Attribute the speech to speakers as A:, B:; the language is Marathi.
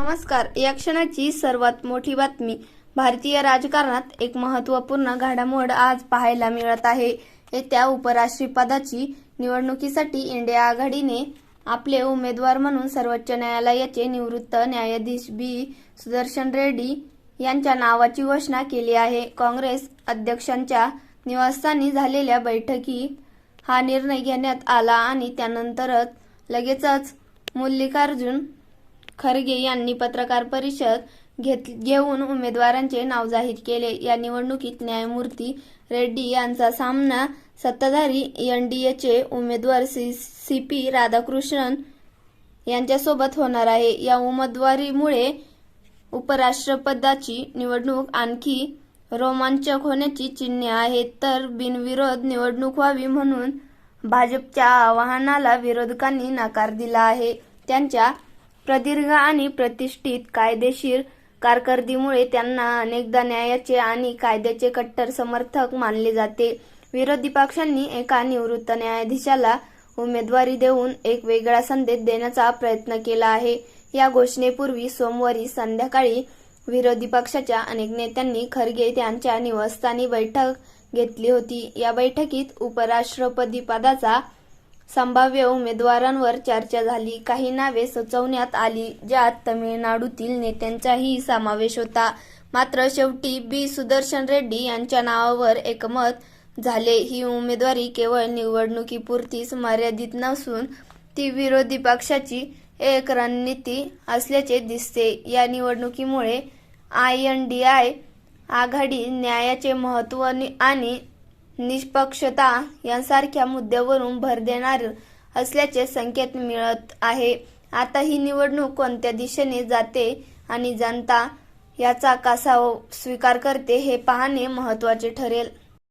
A: नमस्कार. या क्षणाची सर्वात मोठी बातमी. भारतीय राजकारणात एक महत्त्वपूर्ण घडामोड आज पाहायला मिळत आहे. येत्या उपराष्ट्रपदाची निवडणुकीसाठी इंडिया आघाडीने आपले उमेदवार म्हणून सर्वोच्च न्यायालयाचे निवृत्त न्यायाधीश बी. सुदर्शन रेड्डी यांच्या नावाची घोषणा केली आहे. काँग्रेस अध्यक्षांच्या निवासस्थानी झालेल्या बैठकीत हा निर्णय घेण्यात आला आणि त्यानंतरच लगेचच मल्लिकार्जुन खरगे यांनी पत्रकार परिषद घेत घेऊन उमेदवारांचे नाव जाहीर केले. या निवडणुकीत न्यायमूर्ती रेड्डी यांचा सामना सत्ताधारी एनडीएचे उमेदवार सी सी पी राधाकृष्णन यांच्यासोबत होणार आहे. या उमेदवारीमुळे उपराष्ट्रपदाची निवडणूक आणखी रोमांचक होण्याची चिन्हे आहेत. तर बिनविरोध निवडणूक व्हावी म्हणून भाजपच्या आवाहनाला विरोधकांनी नकार दिला आहे. त्यांच्या प्रदीर्घ आणि प्रतिष्ठित कायदेशीर कारकिर्दीमुळे त्यांना अनेकदा न्यायाचे आणि कायद्याचे कट्टर समर्थक मानले जाते. विरोधी पक्षांनी एका निवृत्त न्यायाधीशाला उमेदवारी देऊन एक वेगळा संदेश देण्याचा प्रयत्न केला आहे. या घोषणेपूर्वी सोमवारी संध्याकाळी विरोधी पक्षाच्या अनेक नेत्यांनी खरगे यांच्या निवासस्थानी बैठक घेतली होती. या बैठकीत उपराष्ट्रपती पदाचा संभाव्य उमेदवारांवर चर्चा झाली. काही नावे सुचवण्यात आली ज्यात तमिळनाडूतील नेत्यांचाही समावेश होता. मात्र शेवटी बी. सुदर्शन रेड्डी यांच्या नावावर एकमत झाले. ही उमेदवारी केवळ निवडणुकीपुरतीच मर्यादित नसून ती विरोधी पक्षाची एक रणनीती असल्याचे दिसते. या निवडणुकीमुळे आय एन डी आय आघाडी न्यायाचे महत्त्व आणि निष्पक्षता यांसारख्या मुद्द्यावरून भर देणार असल्याचे संकेत मिळत आहे. आता ही निवडणूक कोणत्या दिशेने जाते आणि जनता याचा कसा स्वीकार करते हे पाहणे महत्त्वाचे ठरेल.